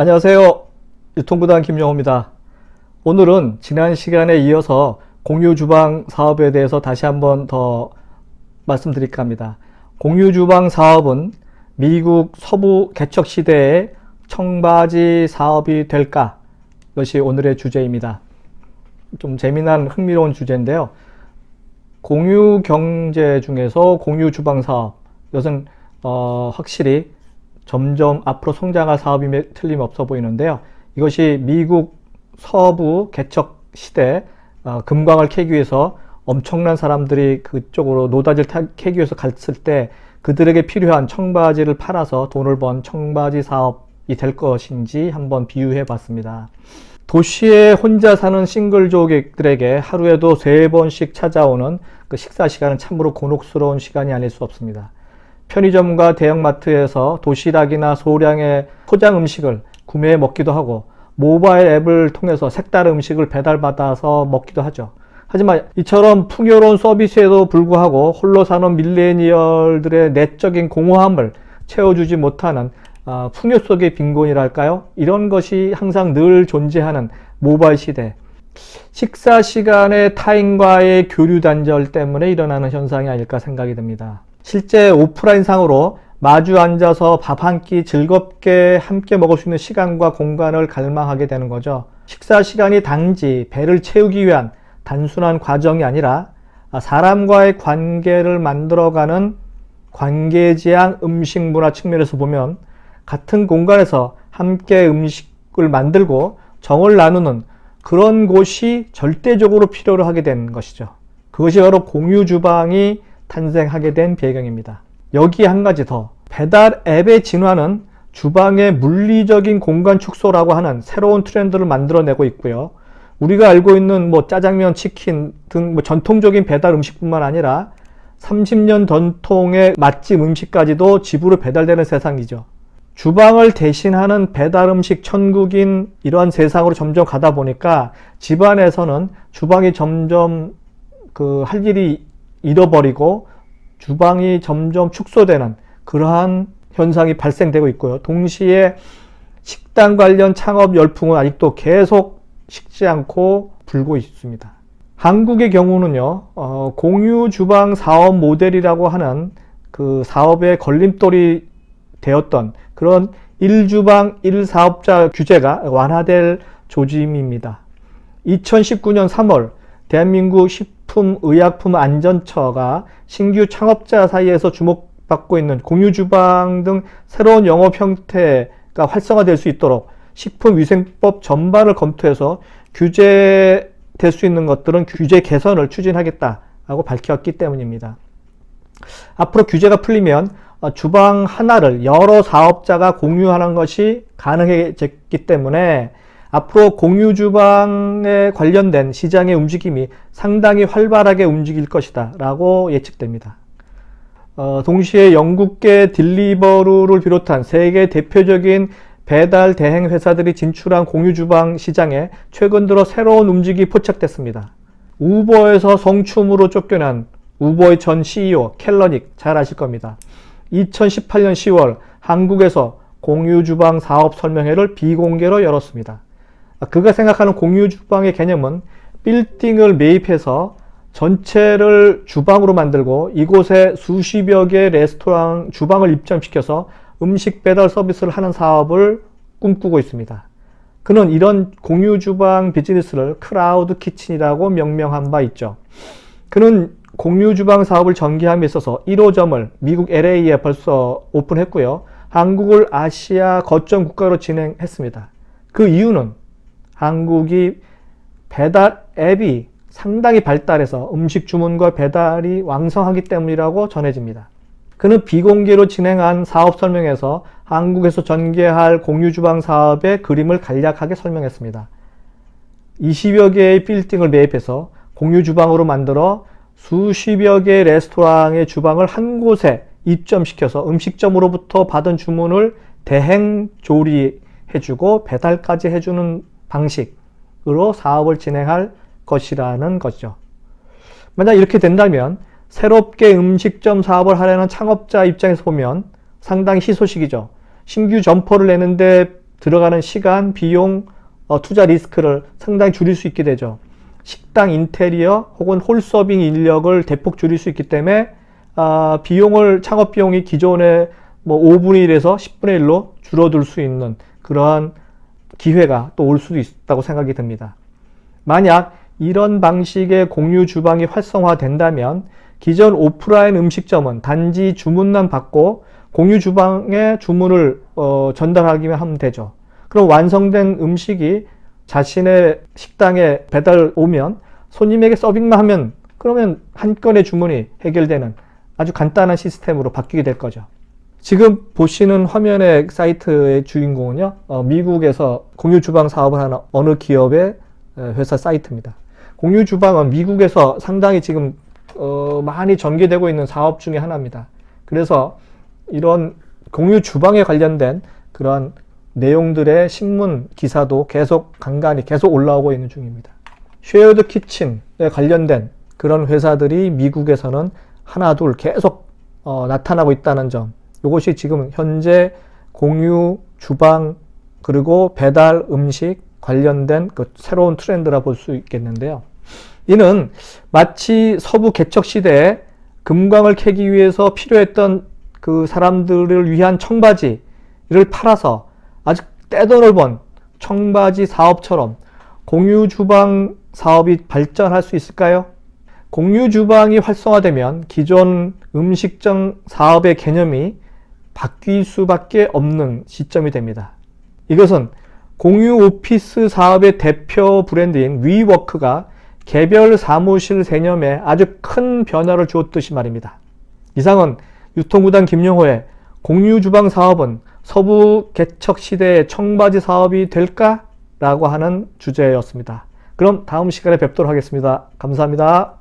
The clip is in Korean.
안녕하세요. 유통구단 김영호입니다. 오늘은 지난 시간에 이어서 공유 주방 사업에 대해서 다시 한번 더 말씀드릴까 합니다. 공유 주방 사업은 미국 서부 개척 시대의 청바지 사업이 될까? 이것이 오늘의 주제입니다. 좀 재미난 흥미로운 주제인데요. 공유 경제 중에서 공유 주방 사업, 이것은 어, 확실히 점점 앞으로 성장할 사업임에 틀림없어 보이는데요. 이것이 미국 서부 개척 시대 어, 금광을 캐기 위해서 엄청난 사람들이 그쪽으로 노다지를 타- 캐기 위해서 갔을 때 그들에게 필요한 청바지를 팔아서 돈을 번 청바지 사업이 될 것인지 한번 비유해 봤습니다. 도시에 혼자 사는 싱글족들에게 하루에도 세 번씩 찾아오는 그 식사 시간은 참으로 곤혹스러운 시간이 아닐 수 없습니다. 편의점과 대형마트에서 도시락이나 소량의 포장 음식을 구매해 먹기도 하고 모바일 앱을 통해서 색다른 음식을 배달받아서 먹기도 하죠. 하지만 이처럼 풍요로운 서비스에도 불구하고 홀로 사는 밀레니얼들의 내적인 공허함을 채워주지 못하는 아, 풍요 속의 빈곤이랄까요? 이런 것이 항상 늘 존재하는 모바일 시대. 식사 시간에 타인과의 교류 단절 때문에 일어나는 현상이 아닐까 생각이 듭니다. 실제 오프라인 상으로 마주 앉아서 밥 한 끼 즐겁게 함께 먹을 수 있는 시간과 공간을 갈망하게 되는 거죠. 식사 시간이 단지 배를 채우기 위한 단순한 과정이 아니라 사람과의 관계를 만들어가는 관계지향 음식 문화 측면에서 보면 같은 공간에서 함께 음식을 만들고 정을 나누는 그런 곳이 절대적으로 필요로 하게 된 것이죠. 그것이 바로 공유 주방이 탄생하게 된 배경입니다. 여기 한 가지 더. 배달 앱의 진화는 주방의 물리적인 공간 축소라고 하는 새로운 트렌드를 만들어내고 있고요. 우리가 알고 있는 뭐 짜장면, 치킨 등 뭐 전통적인 배달 음식뿐만 아니라 30년 전통의 맛집 음식까지도 집으로 배달되는 세상이죠. 주방을 대신하는 배달 음식 천국인 이러한 세상으로 점점 가다 보니까 집안에서는 주방이 점점 그 할 일이 잃어버리고 주방이 점점 축소되는 그러한 현상이 발생되고 있고요. 동시에 식당 관련 창업 열풍은 아직도 계속 식지 않고 불고 있습니다. 한국의 경우는요, 어, 공유 주방 사업 모델이라고 하는 그 사업의 걸림돌이 되었던 그런 1주방 1사업자 규제가 완화될 조짐입니다. 2019년 3월 대한민국 식품 의약품 안전처가 신규 창업자 사이에서 주목받고 있는 공유 주방 등 새로운 영업 형태가 활성화될 수 있도록 식품위생법 전반을 검토해서 규제될 수 있는 것들은 규제 개선을 추진하겠다고 밝혔기 때문입니다. 앞으로 규제가 풀리면 어, 주방 하나를 여러 사업자가 공유하는 것이 가능해졌기 때문에 앞으로 공유 주방에 관련된 시장의 움직임이 상당히 활발하게 움직일 것이다 라고 예측됩니다. 어, 동시에 영국계 딜리버루를 비롯한 세계 대표적인 배달 대행 회사들이 진출한 공유 주방 시장에 최근 들어 새로운 움직임이 포착됐습니다. 우버에서 성춤으로 쫓겨난 우버의 전 CEO 켈러닉 잘 아실 겁니다. 2018년 10월 한국에서 공유 주방 사업 설명회를 비공개로 열었습니다. 그가 생각하는 공유 주방의 개념은 빌딩을 매입해서 전체를 주방으로 만들고 이곳에 수십여 개의 레스토랑 주방을 입점시켜서 음식 배달 서비스를 하는 사업을 꿈꾸고 있습니다. 그는 이런 공유 주방 비즈니스를 크라우드 키친이라고 명명한 바 있죠. 그는 공유 주방 사업을 전개함에 있어서 1호점을 미국 LA에 벌써 오픈했고요. 한국을 아시아 거점 국가로 진행했습니다. 그 이유는 한국이 배달 앱이 상당히 발달해서 음식 주문과 배달이 왕성하기 때문이라고 전해집니다. 그는 비공개로 진행한 사업 설명에서 한국에서 전개할 공유 주방 사업의 그림을 간략하게 설명했습니다. 20여 개의 빌딩을 매입해서 공유 주방으로 만들어 수십여 개의 레스토랑의 주방을 한 곳에 입점시켜서 음식점으로부터 받은 주문을 대행 조리해주고 배달까지 해주는 방식으로 사업을 진행할 것이라는 거죠. 만약 이렇게 된다면 새롭게 음식점 사업을 하려는 창업자 입장에서 보면 상당히 희소식이죠. 신규 점포를 내는데 들어가는 시간, 비용, 어, 투자 리스크를 상당히 줄일 수 있게 되죠. 식당 인테리어 혹은 홀 서빙 인력을 대폭 줄일 수 있기 때문에 아, 비용을 창업 비용이 기존의 뭐 5분의 1에서 10분의 1로 줄어들 수 있는 그러한 기회가 또 올 수도 있다고 생각이 듭니다. 만약 이런 방식의 공유 주방이 활성화된다면 기존 오프라인 음식점은 단지 주문만 받고 공유 주방에 주문을 어, 전달하기만 하면 되죠. 그럼 완성된 음식이 자신의 식당에 배달 오면 손님에게 서빙만 하면 그러면 한 건의 주문이 해결되는 아주 간단한 시스템으로 바뀌게 될 거죠. 지금 보시는 화면의 사이트의 주인공은요, 어, 미국에서 공유 주방 사업을 하는 어느 기업의 에, 회사 사이트입니다. 공유 주방은 미국에서 상당히 지금 어, 많이 전개되고 있는 사업 중에 하나입니다. 그래서 이런 공유 주방에 관련된 그런 내용들의 신문 기사도 계속 간간히 계속 올라오고 있는 중입니다. 쉐어드 키친에 관련된 그런 회사들이 미국에서는 하나 둘 계속 어, 나타나고 있다는 점. 이것이 지금 현재 공유 주방 그리고 배달 음식 관련된 그 새로운 트렌드라 볼 수 있겠는데요. 이는 마치 서부 개척 시대에 금광을 캐기 위해서 필요했던 그 사람들을 위한 청바지를 팔아서 아주 떼돈을 번 청바지 사업처럼 공유 주방 사업이 발전할 수 있을까요? 공유 주방이 활성화되면 기존 음식점 사업의 개념이 바뀔 수밖에 없는 시점이 됩니다. 이것은 공유 오피스 사업의 대표 브랜드인 위워크가 개별 사무실 개념에 아주 큰 변화를 주었듯이 말입니다. 이상은 유통구단 김용호의 공유 주방 사업은 서부 개척 시대의 청바지 사업이 될까? 라고 하는 주제였습니다. 그럼 다음 시간에 뵙도록 하겠습니다. 감사합니다.